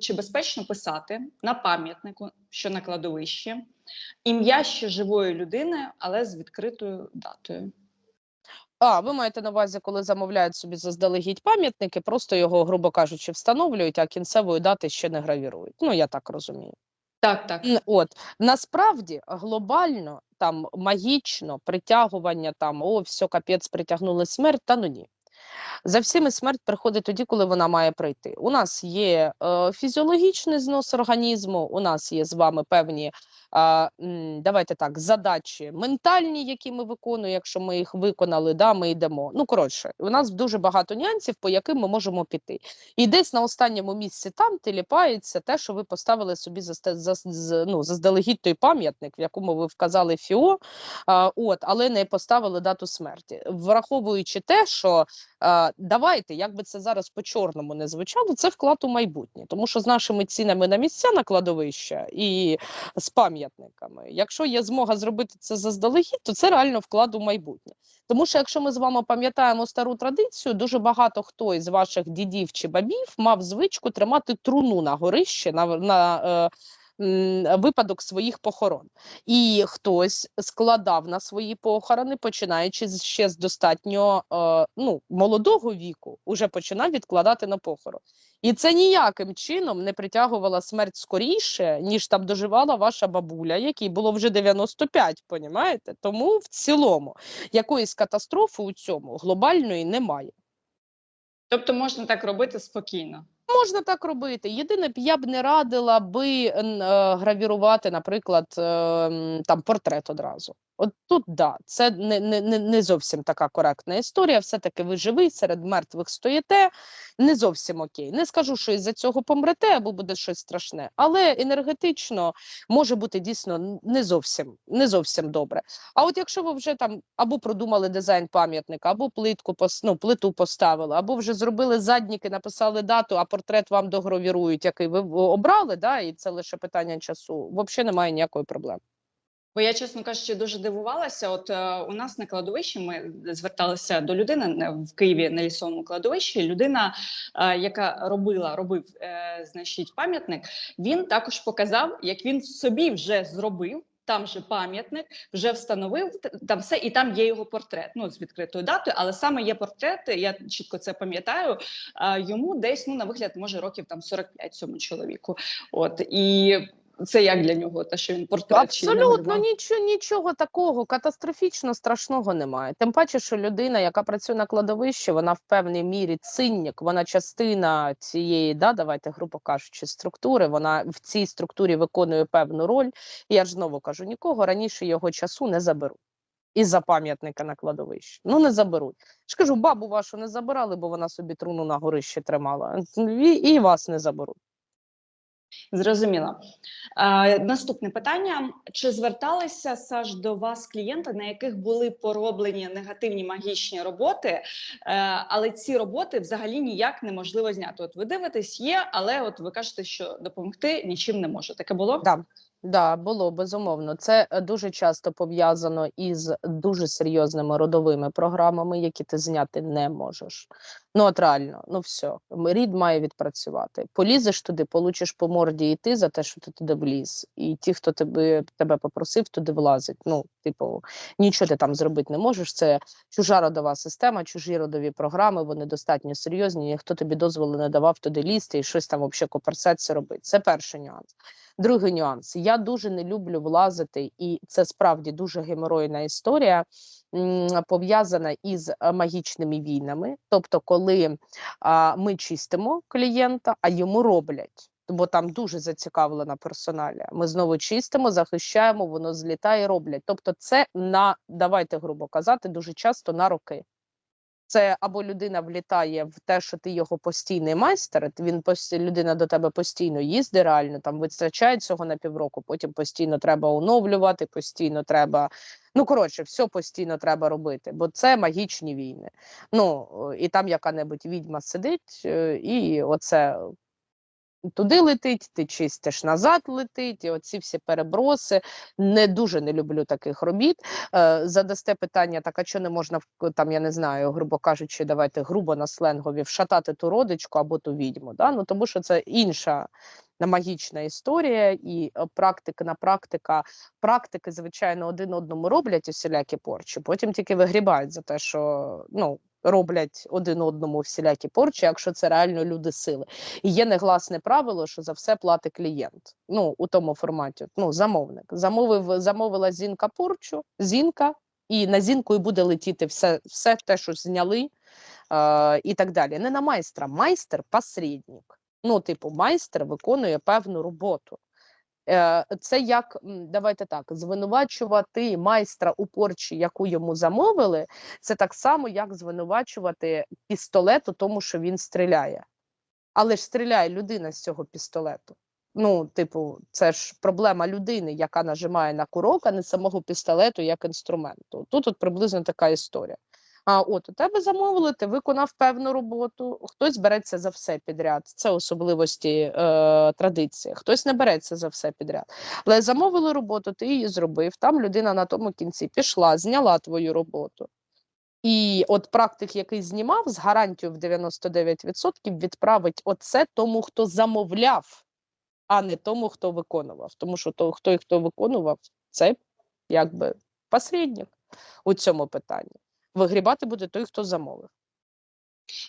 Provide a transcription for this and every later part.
чи безпечно писати на пам'ятнику, що на кладовищі, ім'я ще живої людини, але з відкритою датою. А, ви маєте на увазі, коли замовляють собі заздалегідь пам'ятники, просто його, грубо кажучи, встановлюють, а кінцевої дати ще не гравірують. Ну, я так розумію. Так, так. От насправді глобально там магічно притягування там о, все, капець, притягнули смерть, та ну ні. За всіми смерть приходить тоді, коли вона має прийти. У нас є е, фізіологічний знос організму, у нас є з вами певні м, давайте так, задачі ментальні, які ми виконуємо. Якщо ми їх виконали, да, ми йдемо. Ну коротше, у нас дуже багато нюансів, по яким ми можемо піти. І десь на останньому місці там теліпається те, що ви поставили собі за, за, за, ну, заздалегідь той пам'ятник, в якому ви вказали ФІО, а, от, але не поставили дату смерті. Враховуючи те, що давайте, як би це зараз по чорному не звучало, це вклад у майбутнє, тому що з нашими цінами на місця на кладовища і з пам'ятниками, якщо є змога зробити це заздалегідь, то це реально вклад у майбутнє. Тому що якщо ми з вами пам'ятаємо стару традицію, дуже багато хто із ваших дідів чи бабів мав звичку тримати труну на горищі на, на е, випадок своїх похорон. І хтось складав на свої похорони, починаючи ще з достатньо е, ну, молодого віку, уже починав відкладати на похорон. І це ніяким чином не притягувала смерть скоріше, ніж там доживала ваша бабуля, якій було вже 95, понімаєте? Тому в цілому якоїсь катастрофи у цьому глобальної немає. Тобто можна так робити спокійно. Можна так робити. Єдине, б я б не радила би е, гравірувати, наприклад, е, там портрет одразу. От тут да, це не, не, не, зовсім така коректна історія. Все-таки ви живий, серед мертвих стоїте. Не зовсім окей. Не скажу, що із-за цього помрете або буде щось страшне, але енергетично може бути дійсно не зовсім, не зовсім добре. А от якщо ви вже там або продумали дизайн пам'ятника, або плитку ну, плиту поставили, або вже зробили задніки, написали дату, а портрет вам догравірують, який ви обрали, да, і це лише питання часу. Взагалі немає ніякої проблеми. Бо я, чесно кажучи, дуже дивувалася. От е, у нас на кладовищі ми зверталися до людини в Києві на лісовому кладовищі. Людина, е, яка робила, робив е, значить, пам'ятник, він також показав, як він собі вже зробив. Там же пам'ятник вже встановив там все, і там є його портрет. Ну з відкритою датою, але саме є портрет. Я чітко це пам'ятаю. Йому десь ну на вигляд може років там 45 цьому чоловіку. От і це як для нього, те, що він портрет Абсолютно намалював? нічого, нічого такого катастрофічно страшного немає. Тим паче, що людина, яка працює на кладовищі, вона в певній мірі цинник, вона частина цієї, да, давайте грубо кажучи, структури. Вона в цій структурі виконує певну роль. І я ж знову кажу, нікого раніше його часу не заберуть. Із-за пам'ятника на кладовищі. Ну не заберуть. ж кажу, бабу вашу не забирали, бо вона собі труну на горищі тримала. І, і вас не заберуть. Зрозуміло. Е, наступне питання: чи зверталися Саш до вас клієнти, на яких були пороблені негативні магічні роботи, е, але ці роботи взагалі ніяк неможливо зняти? От ви дивитесь, є, але от ви кажете, що допомогти нічим не може. Таке було? Да. Да, було безумовно. Це е, дуже часто пов'язано із дуже серйозними родовими програмами, які ти зняти не можеш. Ну от реально, ну все, рід має відпрацювати. Полізеш туди, получиш по морді і ти за те, що ти туди вліз. І ті, хто тебе, тебе попросив, туди влазить. Ну, типу, нічого ти там зробити не можеш. Це чужа родова система, чужі родові програми, вони достатньо серйозні. Ніхто тобі дозволу не давав туди лізти і щось там взагалі коперсеться робити. Це перший нюанс. Другий нюанс. Я дуже не люблю влазити, і це справді дуже геморойна історія, пов'язана із е, магічними війнами. Тобто, коли ми чистимо клієнта, а йому роблять. Бо там дуже зацікавлена персоналія. Ми знову чистимо, захищаємо, воно злітає, роблять. Тобто, це на давайте грубо казати, дуже часто на роки. Це або людина влітає в те, що ти його постійний майстер, він людина до тебе постійно їздить, реально там вистачає цього на півроку, потім постійно треба оновлювати, постійно треба. Ну, коротше, все постійно треба робити, бо це магічні війни. Ну, і там яка-небудь відьма сидить, е, і оце туди летить, ти чистиш назад летить, і оці всі переброси. Не дуже не люблю таких робіт. Е, задасте питання, так а що не можна там, я не знаю, грубо кажучи, давайте грубо на сленгові вшатати ту родичку або ту відьму. Да? Ну тому що це інша е, магічна історія, і е, практика на практика. Практики, звичайно, один одному роблять усілякі порчі, потім тільки вигрібають за те, що ну. Роблять один одному всілякі порчі, якщо це реально люди сили. І є негласне правило, що за все платить клієнт. Ну, у тому форматі. Ну, замовник. Замовив, замовила зінка порчу, зінка, і на зінку і буде летіти все, все те, що зняли, е, і так далі. Не на майстра. Майстер посередник. Ну, типу, майстер виконує певну роботу. Е, Це як давайте так, звинувачувати майстра у порчі, яку йому замовили, це так само, як звинувачувати пістолет у тому, що він стріляє. Але ж стріляє людина з цього пістолету. Ну, типу, це ж проблема людини, яка нажимає на курок, а не самого пістолету як інструменту. Тут от приблизно така історія. А от у тебе замовили, ти виконав певну роботу, хтось береться за все підряд. Це особливості е, традиції. Хтось не береться за все підряд. Але замовили роботу, ти її зробив. Там людина на тому кінці пішла, зняла твою роботу. І от практик, який знімав, з гарантією в 99% відправить оце тому, хто замовляв, а не тому, хто виконував. Тому що то, хто і хто виконував, це якби посередник у цьому питанні. Вигрібати буде той, хто замовив.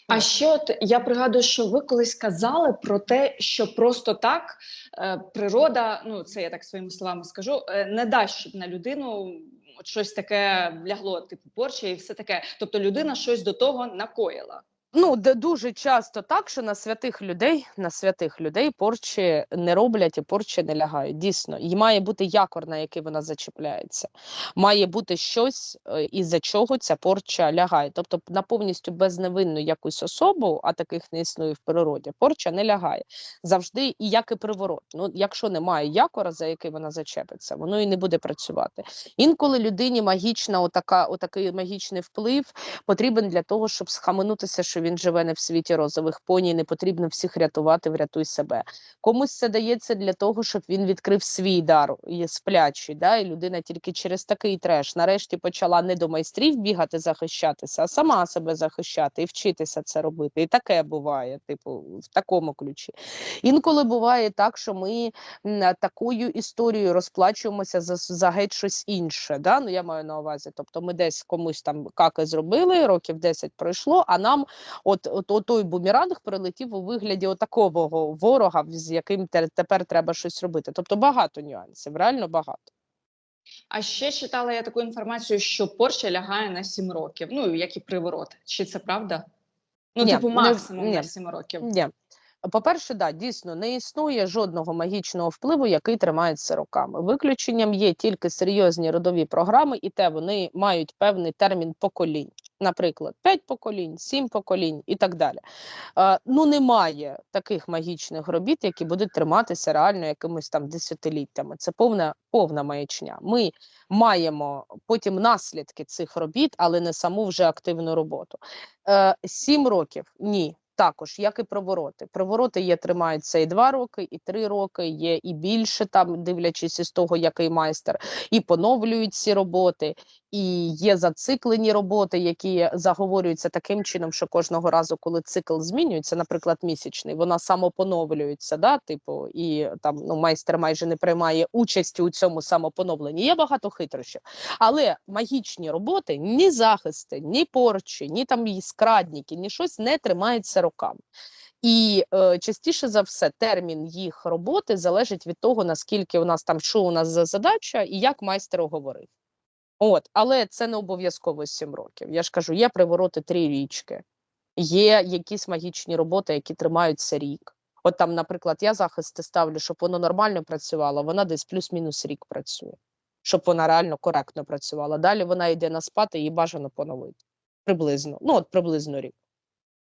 А ще от я пригадую, що ви колись казали про те, що просто так е, природа, ну це я так своїми словами скажу, е, не дасть, щоб на людину от щось таке лягло, типу порча і все таке. Тобто людина щось до того накоїла. Ну, де дуже часто так, що на святих людей, на святих людей порчі не роблять і порчі не лягають. Дійсно, і має бути якор, на який вона зачіпляється. Має бути щось, е, із-за чого ця порча лягає. Тобто на повністю безневинну якусь особу, а таких не існує в природі, порча не лягає. Завжди, і як і приворот. Ну, якщо немає якора, за який вона зачепиться, воно і не буде працювати. Інколи людині магічна, отака, отакий магічний вплив потрібен для того, щоб схаменутися, що він живе не в світі розових поній, не потрібно всіх рятувати, врятуй себе. Комусь це дається для того, щоб він відкрив свій дар, є сплячий, да, і людина тільки через такий треш нарешті почала не до майстрів бігати захищатися, а сама себе захищати і вчитися це робити. І таке буває, типу, в такому ключі. Інколи буває так, що ми такою історією розплачуємося за, за геть щось інше. Да? Ну, я маю на увазі. Тобто ми десь комусь там каки зробили, років 10 пройшло, а нам от, от, от той бумеранг прилетів у вигляді отакового ворога, з яким тепер треба щось робити. Тобто багато нюансів, реально багато. А ще читала я таку інформацію, що Порше лягає на 7 років. Ну як і приворот. Чи це правда? Ну, Ні, типу, максимум ні. на 7 років. Ні. По-перше, да, дійсно не існує жодного магічного впливу, який тримається роками. Виключенням є тільки серйозні родові програми, і те вони мають певний термін поколінь, наприклад, 5 поколінь, 7 поколінь і так далі. Е, ну, немає таких магічних робіт, які будуть триматися реально якимись там десятиліттями. Це повна, повна маячня. Ми маємо потім наслідки цих робіт, але не саму вже активну роботу. Е, Сім років ні. Також, як і провороти. Привороти є, тримаються і два роки, і три роки, є і більше, там, дивлячись із того, який майстер, і поновлюють ці роботи, і є зациклені роботи, які заговорюються таким чином, що кожного разу, коли цикл змінюється, наприклад, місячний, вона самопоновлюється, да, типу, і там ну, майстер майже не приймає участі у цьому самопоновленні. Є багато хитрощів. Але магічні роботи, ні захисти, ні порчі, ні там скрадніки, ні щось не тримається роками. І е, частіше за все термін їх роботи залежить від того, наскільки у нас там що у нас за задача і як майстер оговорив. От, але це не обов'язково 7 років. Я ж кажу, є привороти три річки, є якісь магічні роботи, які тримаються рік. От там, наприклад, я захисти ставлю, щоб воно нормально працювало, вона десь плюс-мінус рік працює, щоб вона реально коректно працювала. Далі вона йде на спад, і її бажано поновити. Приблизно. Ну, от приблизно рік.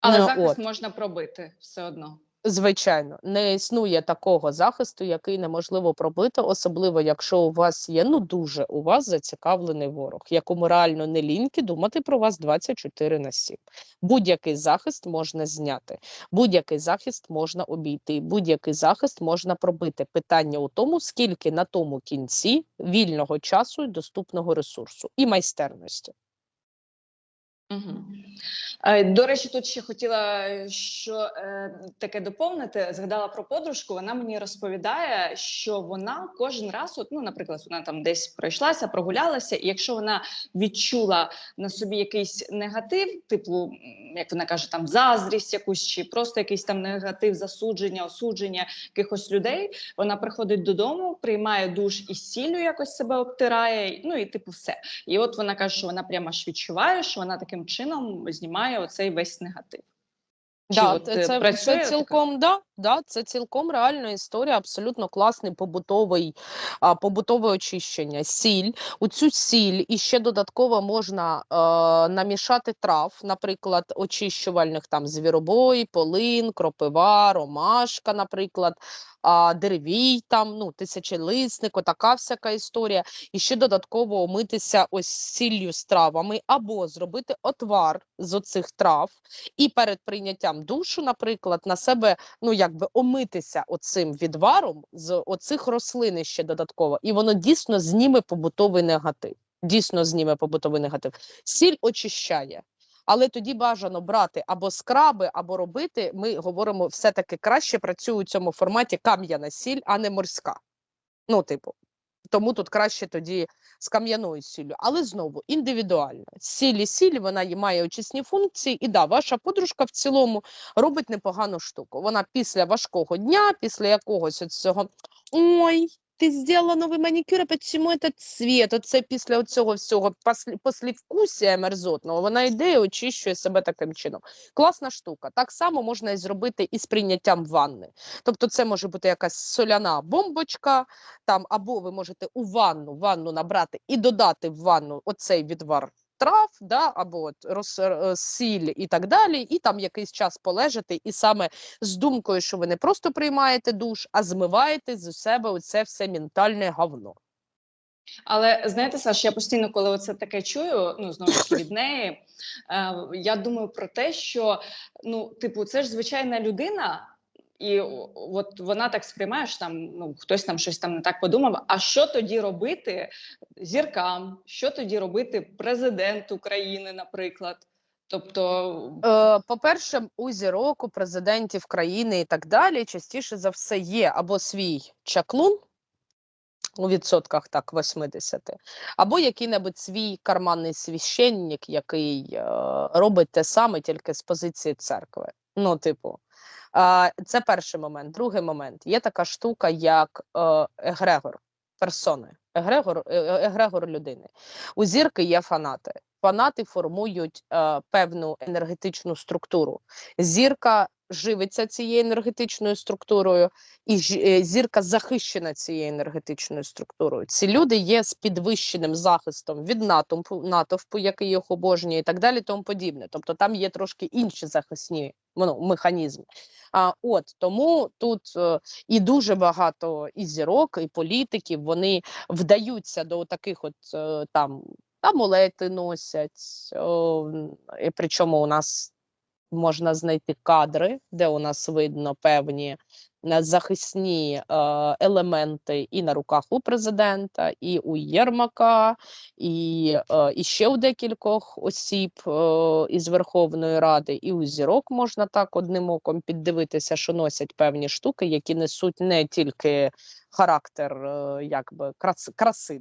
Але Ну, захист от. можна пробити все одно. Звичайно, не існує такого захисту, який неможливо пробити, особливо якщо у вас є ну дуже у вас зацікавлений ворог, якому реально не ліньки думати про вас 24 на 7. Будь-який захист можна зняти, будь-який захист можна обійти, будь-який захист можна пробити. Питання у тому, скільки на тому кінці вільного часу і доступного ресурсу і майстерності. Угу. До речі, тут ще хотіла що е, таке доповнити. Згадала про подружку. Вона мені розповідає, що вона кожен раз, от, ну, наприклад, вона там десь пройшлася, прогулялася, і якщо вона відчула на собі якийсь негатив, типу, як вона каже, там заздрість якусь, чи просто якийсь там негатив, засудження, осудження якихось людей, вона приходить додому, приймає душ із сіллю, якось себе обтирає. Ну і типу, все. І от вона каже, що вона прямо ж відчуває, що вона таким чином знімає оцей весь негатив. Чи Да, от, це, е, це, працює це така? цілком да, да, це цілком реальна історія, абсолютно класний побутовий, а, побутове очищення. Сіль. У цю сіль і ще додатково можна е, намішати трав, наприклад, очищувальних там звіробой, полин, кропива, ромашка, наприклад, а, деревій, там, ну, тисячелисник, отака всяка історія. І ще додатково омитися ось сіллю з травами, або зробити отвар з оцих трав, і перед прийняттям душу, наприклад, на себе ну якби омитися оцим відваром з оцих рослин ще додатково, і воно дійсно зніме побутовий негатив. Дійсно зніме побутовий негатив. Сіль очищає. Але тоді бажано брати або скраби, або робити. Ми говоримо, все-таки краще працює у цьому форматі кам'яна сіль, а не морська. Ну, типу, тому тут краще тоді з кам'яною сіллю, але знову індивідуально. сілі сіль вона має очисні функції, і да, ваша подружка в цілому робить непогану штуку. Вона після важкого дня, після якогось цього ой. Ти зробила новий манікюр, а почему цей цвіт, Оце після цього всього послівкусія мерзотного, вона йде і очищує себе таким чином. Класна штука. Так само можна і зробити і з прийняттям ванни. Тобто, це може бути якась соляна бомбочка, там або ви можете у ванну ванну набрати і додати в ванну оцей відвар трав, да, або от е, і так далі, і там якийсь час полежати, і саме з думкою, що ви не просто приймаєте душ, а змиваєте з себе оце все ментальне говно. Але знаєте, Саш, я постійно, коли оце таке чую, ну знову ж від неї, е, я думаю про те, що ну, типу, це ж звичайна людина. І от вона так сприймає, що там ну хтось там щось там не так подумав. А що тоді робити зіркам? Що тоді робити президенту країни, наприклад? Тобто, Е, по-перше, у зірок, у президентів країни і так далі, частіше за все є або свій чаклун у відсотках так 80, або який-небудь свій карманний священник, який е, робить те саме тільки з позиції церкви. Ну, типу, це перший момент. Другий момент є така штука, як е, егрегор персони, егрегор, е, е, егрегор людини. У зірки є фанати. Фанати формують е, певну енергетичну структуру. Зірка живиться цією енергетичною структурою, і е, зірка захищена цією енергетичною структурою. Ці люди є з підвищеним захистом від натовпу, натовпу, який їх обожнює, і так далі, тому подібне. Тобто там є трошки інші захисні ну, механізми. А от тому тут е, і дуже багато і зірок, і політиків вони вдаються до таких от е, там амулети носять. О, і причому у нас можна знайти кадри, де у нас видно певні е, захисні е, елементи і на руках у президента, і у Єрмака, і, е, і ще у декількох осіб із Верховної Ради, і у зірок можна так одним оком піддивитися, що носять певні штуки, які несуть не тільки характер якби краси, краси.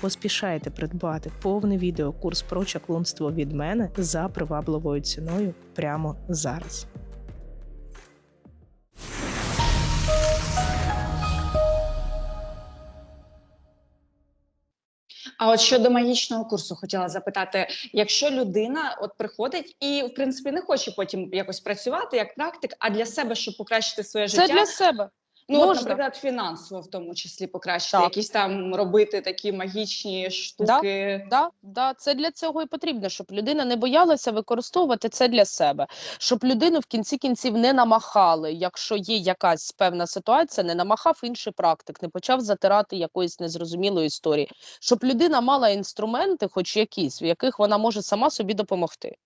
Поспішайте придбати повний відеокурс про чаклунство від мене за привабливою ціною прямо зараз. А от щодо магічного курсу, хотіла запитати: якщо людина от приходить і в принципі не хоче потім якось працювати як практик, а для себе, щоб покращити своє життя, Це для себе. Ну от, можна. наприклад, фінансово в тому числі покращити, Так. якісь там робити такі магічні штуки. Да, да, це для цього і потрібно, щоб людина не боялася використовувати це для себе, щоб людину в кінці кінців не намахали, якщо є якась певна ситуація, не намахав інший практик, не почав затирати якоїсь незрозумілої історії, щоб людина мала інструменти, хоч якісь, в яких вона може сама собі допомогти.